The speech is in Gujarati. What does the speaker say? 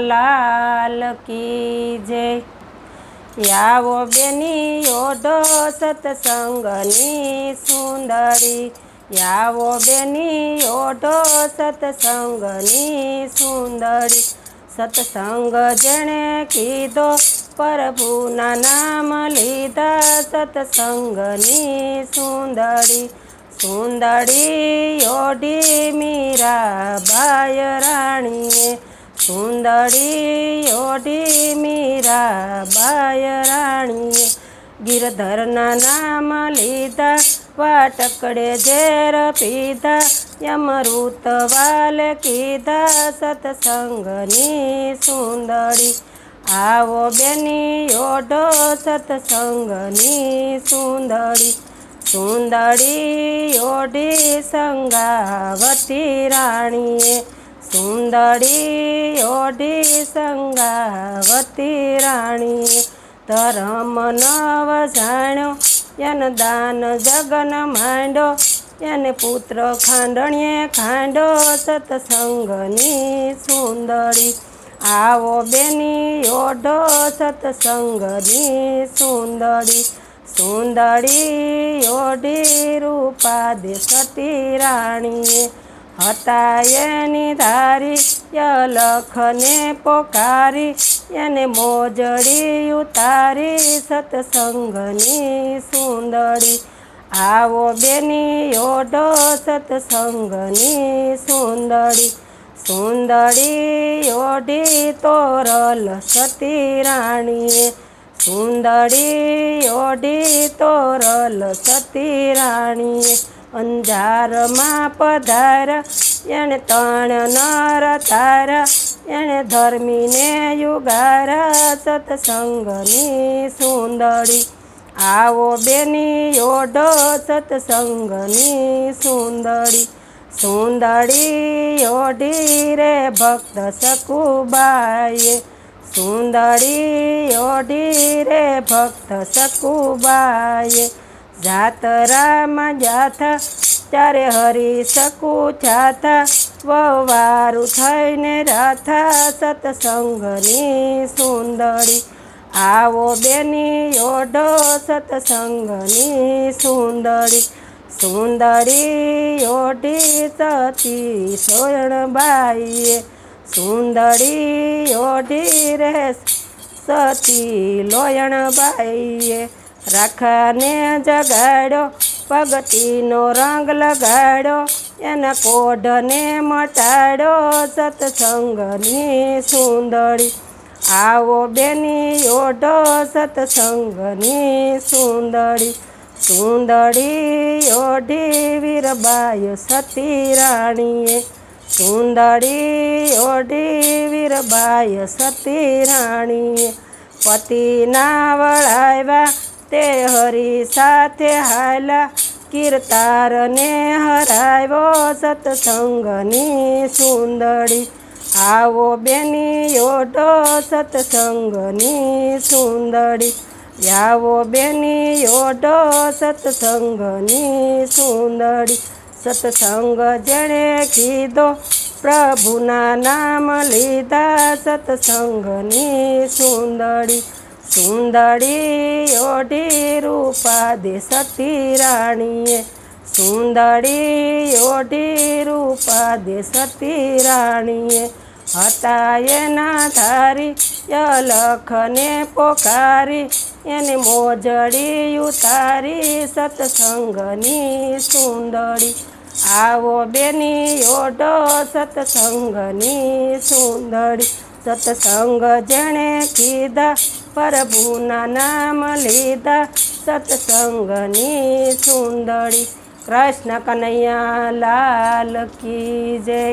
લાલ કી જય યાવો બેની ઓઢો સતસંગની સુંદરી. યાવો બેની ઓઢો સતસંગની સુંદરી. સત્સંગ જેણે કીધો, પ્રભુના નામ લીધા સત્સંગની સુંદરી. સુંદરી ઓઢી મીરા બાય રાણીએ સુંદરી ઓઢી મીરા બાય રાણીએ ગિરધરના નામ લીધા, વાટકડે ઝેર પીધા યમૃત વાલ કીધા, સત્સંગની સુંદરી. આવો બેની ઓઢો, સત્સંગની સુંદરી. સુંદરી ઓઢી સંગાવતી રાણીએ સુંદરી ઓઢી સંગાવતી રાણી ધર્મ નવ જાણ્યો એને દાન જગન માંડો એને પુત્ર ખાંડણીએ ખાંડો સત્સંગની સુંદરી આવો બેની ઓઢો સત્સંગની સુંદરી સુંદરી ઓઢી રૂપા દેશતી રાણીએ હતા એની ધારી યલખને પોકારી, એને મોજડી ઉતારી, સત્સંગની સુંદરી. આવો બેની ઓઢો સત્સંગની સુંદરી. સુંદરી ઓઢી તોરલ સતી રાણીએ. સુંદરી ઓઢી તોરલ સતી રાણીએ. અંજારમાં પધાર એણે તણ નર તાર એણે ધર્મીને યુગાર, સત્સંગની સુંદરી. આવો બેની ઓઢો, સત્સંગની સુંદરી. સુંદરી ઓઢી રે ભક્ત સકુબાઈએ. સુંદરી ઓઢી રે ભક્ત સકુબાઈએ. જાતરામાં જાથા ત્યારે હરી શકું છાથા. વવારું થઈને રાથા, સત્સંગની સુંદરી. આવો બેની ઓઢો, સત્સંગની સુંદરી. સુંદરી ઓઢી સતી સોયણબાઈએ. સુંદરી ઓઢી રે સતી લોયણબાઈએ. રાખાને જગાડ્યો પગતીનો રંગ લગાડ્યો, એના કોઢને મટાડો સત્સંગની સુંદરી. આવો બેની ઓઢો, સત્સંગની સુંદરી. સુંદરી ઓઢી વીરબાય સતી રાણીએ. સુંદરી ઓઢી વીરબાય સતી રાણીએ. પતિના વળાવ્યા તે હરી સાથે હાલા કીર્તારને હરાવ્યો સત્સંગની સુંદરી આવો બેની ઓઢો સત્સંગની સુંદરી આવો બેની ઓઢો સત્સંગની સુંદરી સત્સંગ જેણે કીધો, પ્રભુના નામ લીધા સત્સંગની સુંદરી સુંદરી ઓઢી રૂપા દેશતી રાણીએ. સુંદરી ઓઢી રૂપા દેશતી રાણીએ. હતા એના ધારી યલખને પોકારી, એને મોજડી ઉતારી, સત્સંગની સુંદરી. આવો બેની ઓઢો સત્સંગની સુંદરી. સત્સંગ જેણે કીધા પ્રભુના નામ લીધા. સત્સંગની સુંદરી કૃષ્ણ કનૈયા લાલ કી જય.